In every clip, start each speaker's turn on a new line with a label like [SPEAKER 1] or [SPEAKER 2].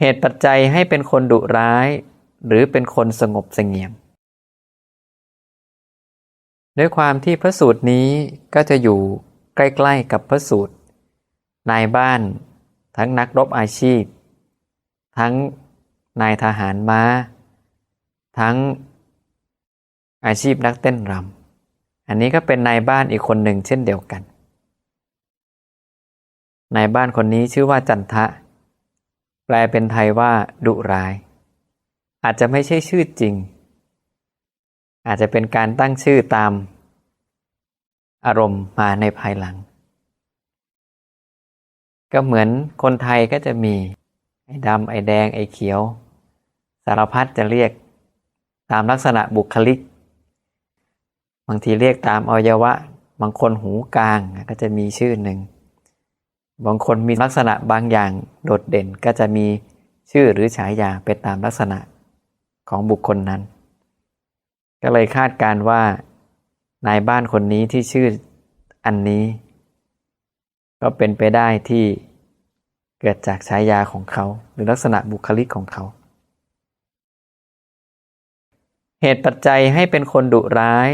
[SPEAKER 1] เหตุปัจจัยให้เป็นคนดุร้าย หรือเป็นคนสงบเสงี่ยม ด้วยความที่พระสูตรนี้ก็จะอยู่ใกล้ๆกับพระสูตร นายบ้านทั้งนักรบอาชีพ ทั้งนายทหารม้า ทั้งอาชีพนักเต้นรำอันนี้ก็เป็นนายบ้านอีกคนหนึ่งเช่นเดียวกันนายบ้านคนนี้ชื่อว่าจันทะ แปลเป็นไทยว่า ดุร้าย อาจจะไม่ใช่ชื่อจริง อาจจะเป็นการตั้งชื่อตาม อารมณ์มาในภายหลัง ก็เหมือนคนไทยก็จะมี ไอ้ดำไอ้แดงไอ้เขียว สารพัดจะเรียกตามลักษณะบุคลิก บางทีเรียกตามอวัยวะ บางคนหูกลางก็จะมีชื่อหนึ่ง บางคนมีลักษณะบางอย่างโดดเด่นก็จะมีชื่อหรือฉายาไปตามลักษณะของบุคคลนั้น ก็เลยคาดการว่านายบ้านคนนี้ที่ชื่ออันนี้ ก็เป็นไปได้ที่เกิดจากฉายาของเขาหรือลักษณะบุคลิกของเขา เหตุปัจจัยให้เป็นคนดุร้าย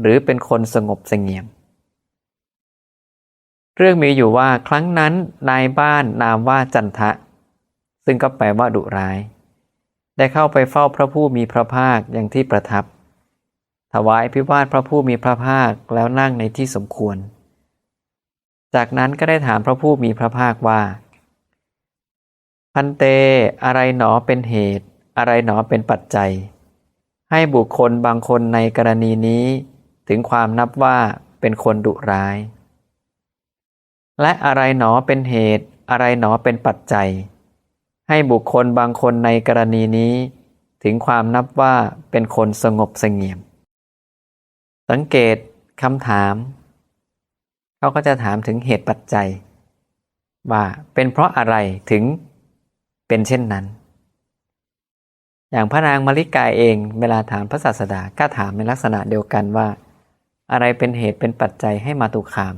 [SPEAKER 1] หรือเป็นคนสงบเสงี่ยม เรื่องมีอยู่ว่าครั้งนั้นนายบ้านนามว่าจันทะ ซึ่งก็แปลว่าดุร้าย ได้เข้าไปเฝ้าพระผู้มีพระภาคอย่างที่ประทับ ถวายพิวาทพระผู้มีพระภาคแล้วนั่งในที่สมควร จากนั้นก็ได้ถามพระผู้มีพระภาคว่า พันเตอะไรหนอเป็นเหตุ อะไรหนอเป็นปัจจัย ให้บุคคลบางคนในกรณีนี้ถึงความนับว่าเป็นคนดุร้าย และอะไรหนอเป็นเหตุ อะไรหนอเป็นปัจจัย ให้บุคคลบางคนในกรณีนี้ ถึงความนับว่าเป็นคนสงบเสงี่ยม สังเกตคำถาม เขาก็จะถามถึงเหตุปัจจัย ว่าเป็นเพราะอะไรถึงเป็นเช่นนั้น อย่างพระนางมาริกายเองเวลาถามพระศาสดาก็ถามในลักษณะเดียวกันว่า อะไรเป็นเหตุเป็นปัจจัยให้มาตุคาม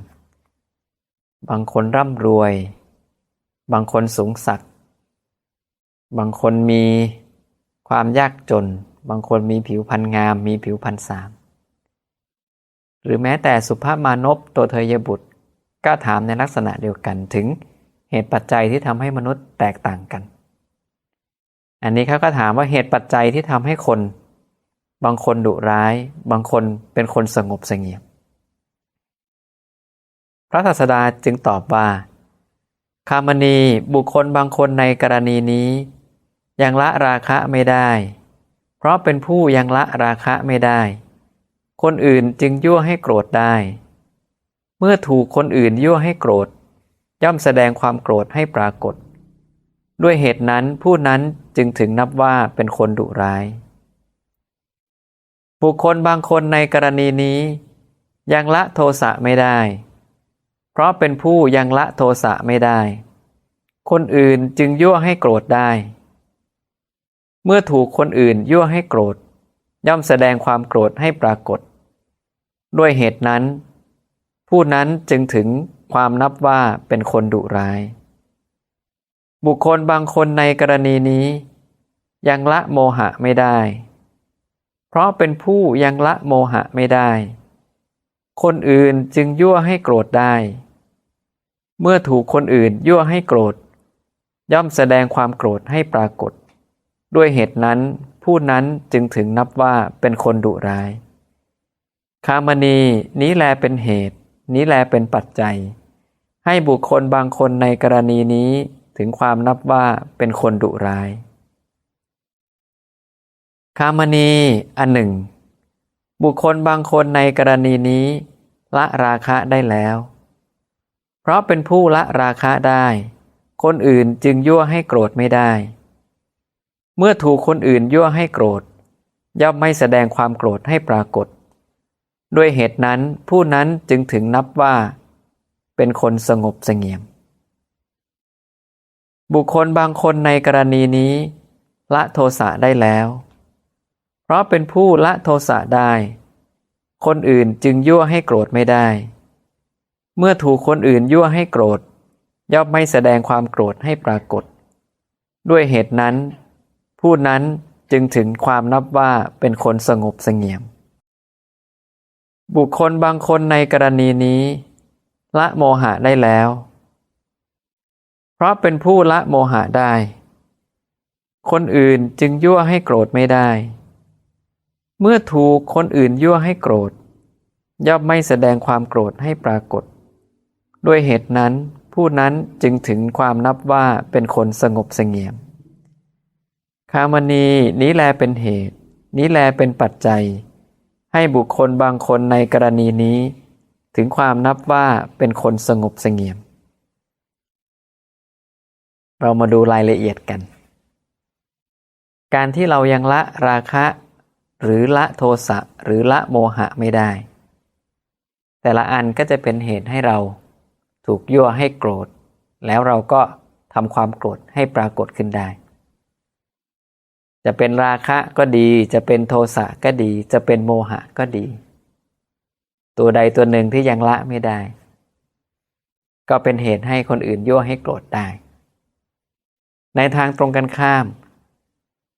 [SPEAKER 1] บางคนร่ำรวย บางคนสูงศัก บางคนมีความยากจน บางคนมีผิวพรรณงาม มีผิวพรรณสาม หรือแม้แต่สุภาพมานพตัวเธยบุตร ก็ถามในลักษณะเดียวกันถึงเหตุปัจจัยที่ทำให้มนุษย์แตกต่างกัน อันนี้เขาก็ถามว่าเหตุปัจจัยที่ทำให้คน บางคนดุร้าย บางคนเป็นคนสงบเสงี่ยม พระศาสดาจึงตอบว่า คามณีบุคคลบางคนในกรณีนี้ ยังละราคะไม่ได้ เพราะเป็นผู้ยังละราคะไม่ได้ คนอื่นจึงยั่วให้โกรธได้ เมื่อถูกคนอื่นยั่วให้โกรธ ย่อมแสดงความโกรธให้ปรากฏ ด้วยเหตุนั้นผู้นั้นจึงถึงนับว่าเป็นคนดุร้าย บุคคลบางคนในกรณีนี้ ยังละโทสะไม่ได้ ราะเป็นผู้ยังละโทสะไม่ได้ คนอื่นจึงยั่วให้โกรธได้ เมื่อถูกคนอื่นยั่วให้โกรธ ย่อมแสดงความโกรธให้ปรากฏ ด้วยเหตุนั้น ผู้นั้นจึงถึงความนับว่าเป็นคนดุร้าย บุคคลบางคนในกรณีนี้ ยังละโมหะไม่ได้ เพราะเป็นผู้ยังละโมหะไม่ได้คนอื่นจึงยั่วให้โกรธได้ เมื่อถูกคนอื่นยั่วให้โกรธ ย่อมแสดงความโกรธให้ปรากฏ ด้วยเหตุนั้นผู้นั้นจึงถึงนับว่าเป็นคนดุร้าย คามณีนี้แลเป็นเหตุ นี้แลเป็นปัจจัย ให้บุคคลบางคนในกรณีนี้ถึงความนับว่าเป็นคนดุร้าย คามณีอันหนึ่ง บุคคลบางคนในกรณีนี้ ละราคะได้แล้ว ราะเป็นผู้ละราคะได้ คนอื่นจึงยั่วให้โกรธไม่ได้ เมื่อถูกคนอื่นยั่วให้โกรธ ย่อมไม่แสดงความโกรธให้ปรากฏ ด้วยเหตุนั้นผู้นั้นจึงถึงนับว่า เป็นคนสงบเสงี่ยม บุคคลบางคนในกรณีนี้ ละโทสะได้แล้ว เพราะเป็นผู้ละโทสะได้ คนอื่นจึงยั่วให้โกรธไม่ได้ เมื่อถูกคนอื่นยั่วให้โกรธ ย่อมไม่แสดงความโกรธให้ปรากฏ ด้วยเหตุนั้น ผู้นั้นจึงถึงความนับว่าเป็นคนสงบเสงี่ยม บุคคลบางคนในกรณีนี้ ละโมหะได้แล้ว เพราะเป็นผู้ละโมหะได้ คนอื่นจึงยั่วให้โกรธไม่ได้ เมื่อถูกคนอื่นยั่วให้โกรธ ย่อมไม่แสดงความโกรธให้ปรากฏ ด้วยเหตุนั้น ผู้นั้นจึงถึงความนับว่าเป็นคนสงบเสงี่ยม คามณีนี้แลเป็นเหตุ นี้แลเป็นปัจจัย ให้บุคคลบางคนในกรณีนี้ ถึงความนับว่าเป็นคนสงบเสงี่ยม เรามาดูรายละเอียดกัน การที่เรายังละราคะ หรือละโทสะหรือละโมหะไม่ได้ แต่ละอันก็จะเป็นเหตุให้เรา ถูกยั่วให้โกรธ แล้วเราก็ทำความโกรธให้ปรากฏขึ้นได้ จะเป็นราคะก็ดี จะเป็นโทสะก็ดี จะเป็นโมหะก็ดี ตัวใดตัวหนึ่งที่ยังละไม่ได้ ก็เป็นเหตุให้คนอื่นยั่วให้โกรธได้ ในทางตรงกันข้าม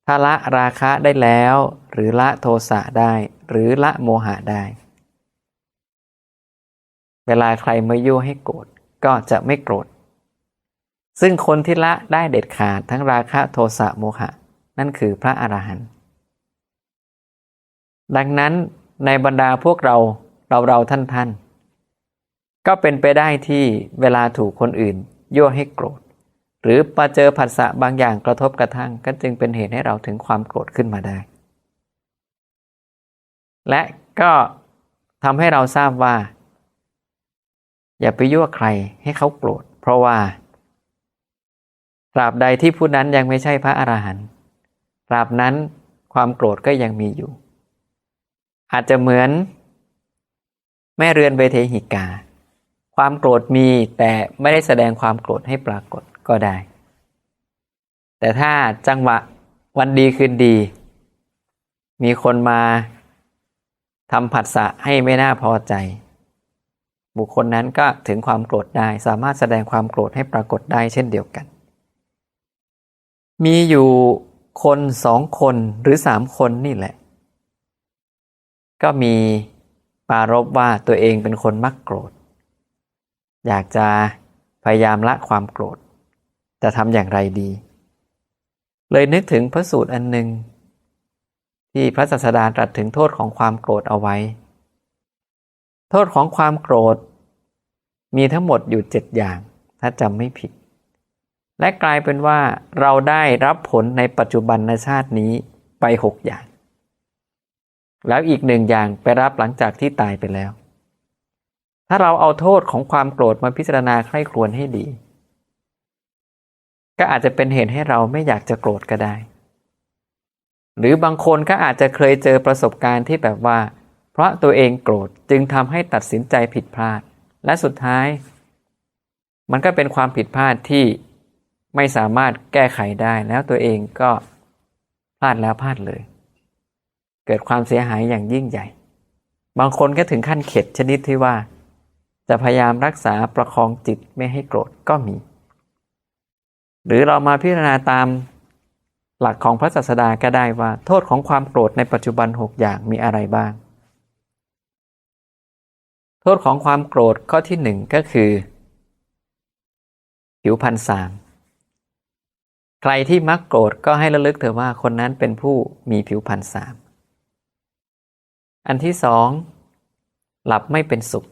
[SPEAKER 1] ถ้าละราคะได้แล้ว หรือละโทสะได้ หรือละโมหะได้เวลาใครมายั่วให้โกรธ ก็จะไม่โกรธ ซึ่งคนที่ละได้เด็ดขาดทั้งราคะโทสะโมหะ นั่นคือพระอรหันต์ดังนั้นในบรรดาพวกเราเราเราท่านท่านก็เป็นไปได้ที่เวลาถูกคนอื่น ยั่วให้โกรธ หรือมาเจอผัสสะบางอย่างกระทบกระทั่ง ก็จึงเป็นเหตุให้เราถึงความโกรธขึ้นมาได้ และก็ทำให้เราทราบว่า อย่าไปยั่วใครให้เขาโกรธ เพราะว่า ตราบใดที่ผู้นั้นยังไม่ใช่พระอรหันต์ตราบนั้นความโกรธก็ยังมีอยู่ อาจจะเหมือน แม่เรือนเวเทหิกา ความโกรธมีแต่ไม่ได้แสดงความโกรธให้ปรากฏก็ได้ แต่ถ้าจังหวะวันดีคืนดี มีคนมาทำผัสสะให้ไม่น่าพอใจ บุคคลนั้นก็ถึงความโกรธได้สามารถแสดงความโกรธให้ปรากฏได้เช่นเดียวกัน มีอยู่คนสองคนหรือสามคนนี่แหละ ก็มีปารบว่าตัวเองเป็นคนมักโกรธ อยากจะพยายามละความโกรธ จะทำอย่างไรดี เลยนึกถึงพระสูตรอันหนึ่งที่พระศาสดาตรัสถึงโทษของความโกรธเอาไว้ โทษของความโกรธ มีทั้งหมดอยู่เจ็ดอย่าง ถ้าจำไม่ผิด และกลายเป็นว่าเราได้รับผลในปัจจุบันในชาตินี้ไปหกอย่าง แล้วอีกหนึ่งอย่างไปรับหลังจากที่ตายไปแล้ว ถ้าเราเอาโทษของความโกรธมาพิจารณาใคร่ครวญให้ดี ก็อาจจะเป็นเหตุให้เราไม่อยากจะโกรธก็ได้ หรือบางคนก็อาจจะเคยเจอประสบการณ์ที่แบบว่า ราะตัวเองโกรธจึงทำให้ตัดสินใจผิดพลาด และสุดท้าย มันก็เป็นความผิดพลาดที่ไม่สามารถแก้ไขได้แล้วตัวเองก็พลาดแล้วพลาดเลย เกิดความเสียหายอย่างยิ่งใหญ่ บางคนก็ถึงขั้นเข็ดชนิดที่ว่า จะพยายามรักษาประคองจิตไม่ให้โกรธก็มี หรือเรามาพิจารณาตามหลักของพระศาสดาก็ได้ว่า โทษของความโกรธในปัจจุบันหกอย่างมีอะไรบ้าง โทษของความโกรธข้อที่หนึ่งก็คือ ผิวพันสามใครที่มักโกรธก็ให้ระลึกเถอะว่าคนนั้นเป็นผู้มีผิวพันสามอันที่สองหลับไม่เป็นสุข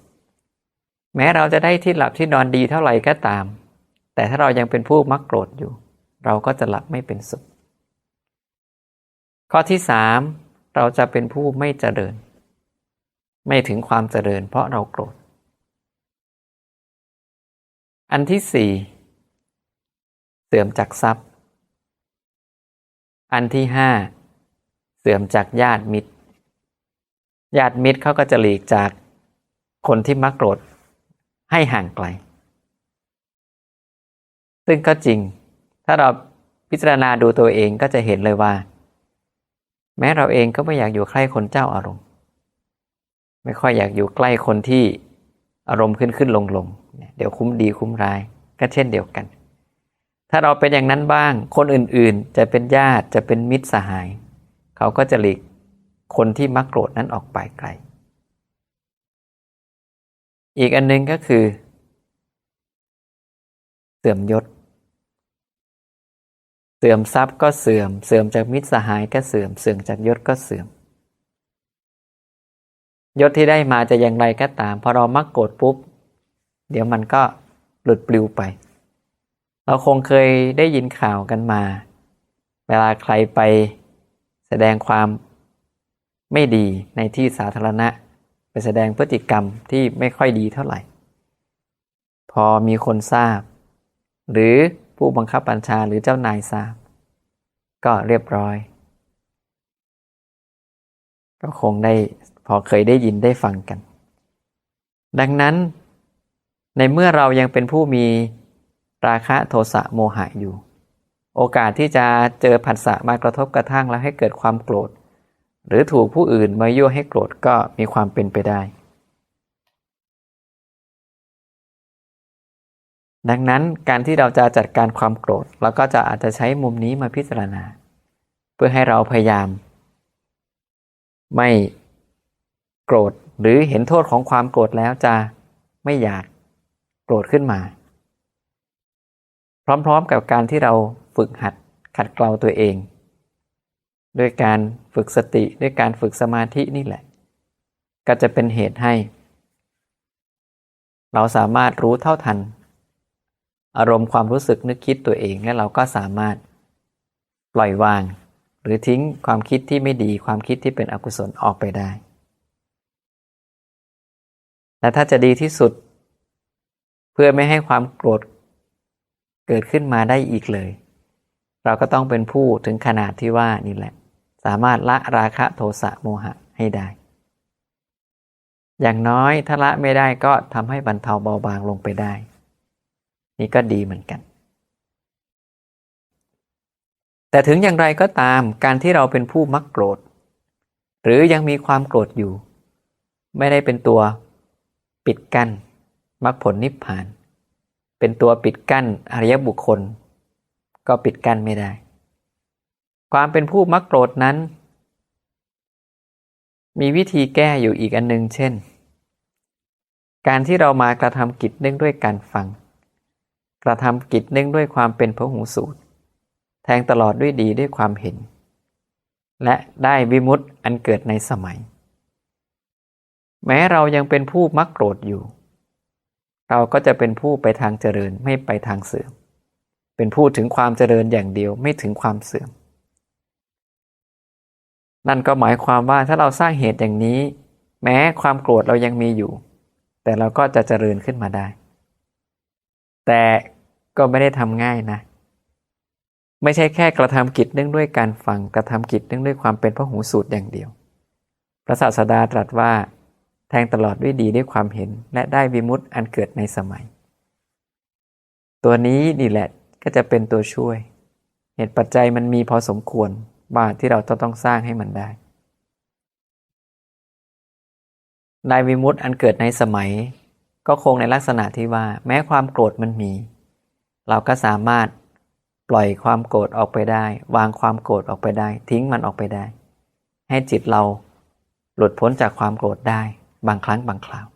[SPEAKER 1] แม้เราจะได้ที่หลับที่นอนดีเท่าไหร่ก็ตาม แต่ถ้าเรายังเป็นผู้มักโกรธอยู่ เราก็จะหลับไม่เป็นสุข ข้อที่สามเราจะเป็นผู้ไม่เจริญ ไม่ถึงความเจริญเพราะเราโกรธ อันที่สี่เสื่อมจากทรัพย์ อันที่ห้าเสื่อมจากญาติมิตร ญาติมิตรเขาก็จะหลีกจากคนที่มักโกรธให้ห่างไกล ซึ่งก็จริง ถ้าเราพิจารณาดูตัวเองก็จะเห็นเลยว่า แม้เราเองก็ไม่อยากอยู่ใกล้คนเจ้าอารมณ์ ไม่ค่อยอยากอยู่ใกล้คนที่อารมณ์ขึ้นขึ้นลงลงเดี๋ยวคุ้มดีคุ้มร้าย ก็เช่นเดียวกัน ถ้าเราเป็นอย่างนั้นบ้าง คนอื่นๆ จะเป็นญาติจะเป็นมิตรสหาย เขาก็จะหลีกคนที่มักโกรธนั้นออกไปไกล อีกอันนึงก็คือ เสื่อมยศ เสื่อมทรัพย์ก็เสื่อม เสื่อมจากมิตรสหายก็เสื่อม เสื่อมจากยศก็เสื่อม ยศที่ได้มาจะอย่างไรก็ตาม พอเรามักโกรธปุ๊บ เดี๋ยวมันก็หลุดปลิวไป เราคงเคยได้ยินข่าวกันมา เวลาใครไปแสดงความไม่ดีในที่สาธารณะ ไปแสดงพฤติกรรมที่ไม่ค่อยดีเท่าไหร่ พอมีคนทราบ หรือผู้บังคับบัญชาหรือเจ้านายทราบ ก็เรียบร้อย ก็คงได้ พอเคยได้ยินได้ฟังกัน ดังนั้น ในเมื่อเรายังเป็นผู้มีราคะโทสะโมหะอยู่ โอกาสที่จะเจอผัสสะมากระทบกระทั่งแล้วให้เกิดความโกรธ หรือถูกผู้อื่นมายั่วให้โกรธก็มีความเป็นไปได้ ดังนั้นการที่เราจะจัดการความโกรธเราก็จะอาจจะใช้มุมนี้มาพิจารณา เพื่อให้เราพยายาม ไม่ โกรธหรือเห็นโทษของความโกรธแล้วจะไม่อยากโกรธขึ้นมา พร้อมๆกับการที่เราฝึกหัดขัดเกลาตัวเอง ด้วยการฝึกสติด้วยการฝึกสมาธินี่แหละ ก็จะเป็นเหตุให้ เราสามารถรู้เท่าทัน อารมณ์ความรู้สึกนึกคิดตัวเองและเราก็สามารถปล่อยวาง หรือทิ้งความคิดที่ไม่ดีความคิดที่เป็นอกุศลออกไปได้ และถ้าจะดีที่สุด เพื่อไม่ให้ความโกรธเกิดขึ้นมาได้อีกเลย เราก็ต้องเป็นผู้ถึงขนาดที่ว่านี่แหละ สามารถละราคะโทสะโมหะให้ได้ อย่างน้อยถ้าละไม่ได้ก็ทำให้บรรเทาเบาบางลงไปได้ นี่ก็ดีเหมือนกัน แต่ถึงอย่างไรก็ตามการที่เราเป็นผู้มักโกรธ หรือยังมีความโกรธอยู่ ไม่ได้เป็นตัว ปิดกั้นมรรคผลนิพพาน เป็นตัวปิดกั้นอริยบุคคล ก็ปิดกั้นไม่ได้ ความเป็นผู้มักโกรธนั้น มีวิธีแก้อยู่อีกอันหนึ่งเช่น การที่เรามากระทำกิจเนื่องด้วยการฟัง กระทำกิจเนื่องด้วยความเป็นพระหูสูตร แทงตลอดด้วยดีด้วยความเห็น และได้วิมุตต์อันเกิดในสมัย แม้เรายังเป็นผู้มักโกรธอยู่ เราก็จะเป็นผู้ไปทางเจริญไม่ไปทางเสื่อม เป็นผู้ถึงความเจริญอย่างเดียวไม่ถึงความเสื่อม นั่นก็หมายความว่าถ้าเราสร้างเหตุอย่างนี้ แม้ความโกรธเรายังมีอยู่ แต่เราก็จะเจริญขึ้นมาได้ แต่ก็ไม่ได้ทำง่ายนะ ไม่ใช่แค่กระทำกิจเนื่องด้วยการฟังกระทำกิจเนื่องด้วยความเป็นพระหูสูตรอย่างเดียว พระศาสดาตรัสว่า แทงตลอดด้วยดีด้วยความเห็น และได้วิมุตต์อันเกิดในสมัย ตัวนี้นี่แหละก็จะเป็นตัวช่วย เหตุปัจจัยมันมีพอสมควรว่าที่เราต้องสร้างให้มันได้ได้วิมุตต์อันเกิดในสมัย ก็คงในลักษณะที่ว่า แม้ความโกรธมันมี เราก็สามารถปล่อยความโกรธออกไปได้ วางความโกรธออกไปได้ ทิ้งมันออกไปได้ ให้จิตเราหลุดพ้นจากความโกรธได้ บางครั้งบางคราว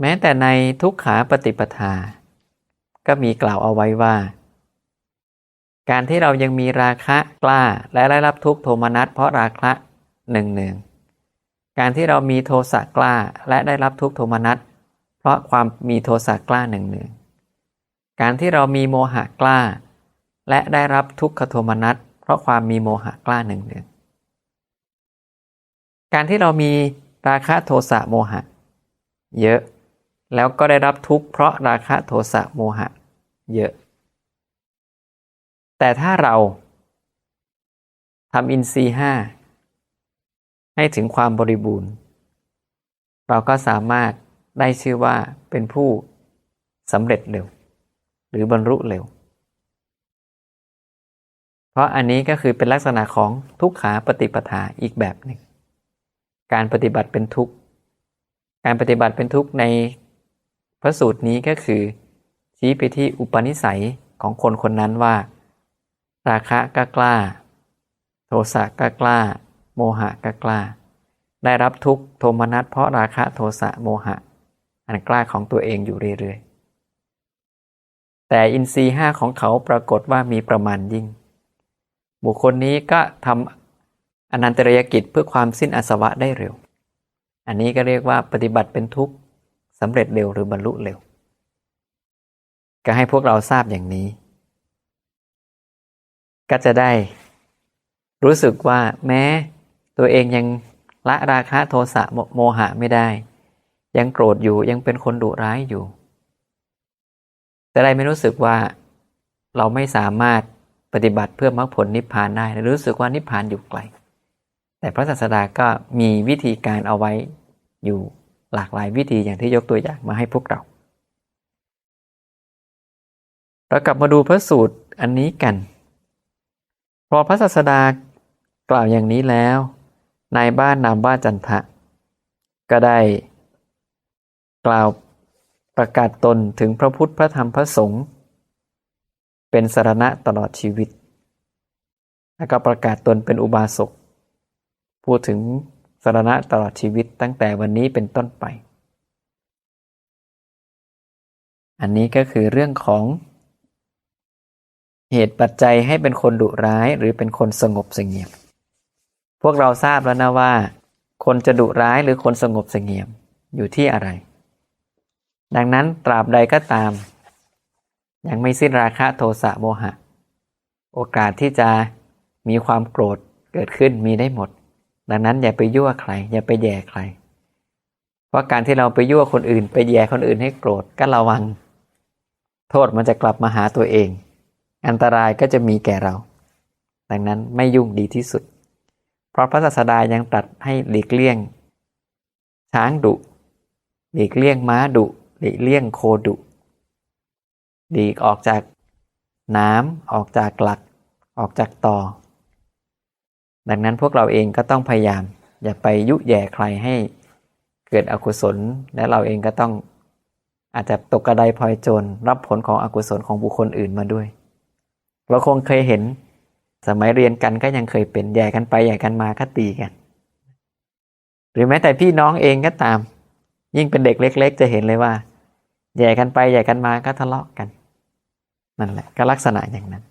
[SPEAKER 1] แม้แต่ในทุกขาปฏิปทา ก็มีกล่าวเอาไว้ว่า การที่เรายังมีราคะกล้าและได้รับทุกโทมนัสเพราะราคะหนึ่งหนึ่งการที่เรามีโทสะกล้าและได้รับทุกโทมนัสเพราะความมีโทสะกล้าหนึ่งหนึ่งการที่เรามีโมหะกล้า และได้รับทุกขโทมนัสเพราะความมีโมหะกล้าหนึ่งหนึ่ง การที่เรามีราคะโทสะโมหะ เยอะ แล้วก็ได้รับทุกข์เพราะราคะโทสะโมหะ เยอะ แต่ถ้าเราทำอินทรีห้าให้ถึงความบริบูรณ์ เราก็สามารถได้ชื่อว่าเป็นผู้สำเร็จเร็ว หรือบรรลุเร็ว เพราะอันนี้ก็คือเป็นลักษณะของทุกขาปฏิปทาอีกแบบหนึ่ง การปฏิบัติเป็นทุกข์ การปฏิบัติเป็นทุกข์ในพระสูตรนี้ก็คือ ชี้ไปที่อุปนิสัยของคนคนนั้นว่า ราคะก็กล้า โทสะก็กล้า โมหะก็กล้า ได้รับทุกข์โทมนัสเพราะราคะโทสะโมหะ อันกล้าของตัวเองอยู่เรื่อยๆ แต่อินทรีห้าของเขาปรากฏว่ามีประมาณยิ่ง บุคคลนี้ก็ทำ อนันตริยกิจเพื่อความสิ้นอาสวะได้เร็ว อันนี้ก็เรียกว่าปฏิบัติเป็นทุกข์สำเร็จเร็วหรือบรรลุเร็ว ก็ให้พวกเราทราบอย่างนี้ ก็จะได้ รู้สึกว่าแม้ตัวเองยังละราคะโทสะโมหะไม่ได้ ยังโกรธอยู่ยังเป็นคนดุร้ายอยู่ แต่ได้ไม่รู้สึกว่าเราไม่สามารถปฏิบัติเพื่อมรรคผลนิพพานได้ รู้สึกว่านิพพานอยู่ไกล แต่พระศาสดาก็มีวิธีการเอาไว้อยู่หลากหลายวิธีอย่างที่ยกตัวอย่างมาให้พวกเรา เรากลับมาดูพระสูตรอันนี้กัน พอพระศาสดากล่าวอย่างนี้แล้วนายบ้านนามว่าจันทะ ก็ได้ กล่าวประกาศตนถึงพระพุทธพระธรรมพระสงฆ์เป็นสารณะตลอดชีวิต แล้วก็ประกาศตนเป็นอุบาสก พูดถึงสารณะตลอดชีวิตตั้งแต่วันนี้เป็นต้นไป อันนี้ก็คือเรื่องของ เหตุปัจจัยให้เป็นคนดุร้ายหรือเป็นคนสงบเสงี่ยม พวกเราทราบแล้วนะว่า คนจะดุร้ายหรือคนสงบเสงี่ยมอยู่ที่อะไร ดังนั้นตราบใดก็ตาม ยังไม่สิ้นราคะโทสะโมหะ โอกาสที่จะมีความโกรธเกิดขึ้นมีได้หมด ดังนั้นอย่าไปยั่วใคร อย่าไปแย่ใคร เพราะการที่เราไปยั่วคนอื่น ไปแย่คนอื่นให้โกรธก็ระวัง โทษมันจะกลับมาหาตัวเอง อันตรายก็จะมีแก่เรา ดังนั้นไม่ยุ่งดีที่สุด เพราะพระศาสดายังตรัสให้หลีกเลี่ยง ช้างดุ หลีกเลี่ยงม้าดุ หลีกเลี่ยงโคดุหลีกออกจากน้ำออกจากหลัก ออกจากต่อ ดังนั้นพวกเราเองก็ต้องพยายาม อย่าไปยุแย่ใครให้เกิดอกุศล และเราเองก็ต้องอาจจะตกกระไดพลอยโจรรับผลของอกุศลของบุคคลอื่นมาด้วย เราคงเคยเห็น สมัยเรียนกันก็ยังเคยเป็นแย่กันไปแย่กันมาก็ตีกัน หรือแม้แต่พี่น้องเองก็ตาม ยิ่งเป็นเด็กเล็ก ๆ จะเห็นเลยว่าแย่กันไปแย่กันมาก็ทะเลาะกัน นั่นแหละก็ลักษณะอย่างนั้น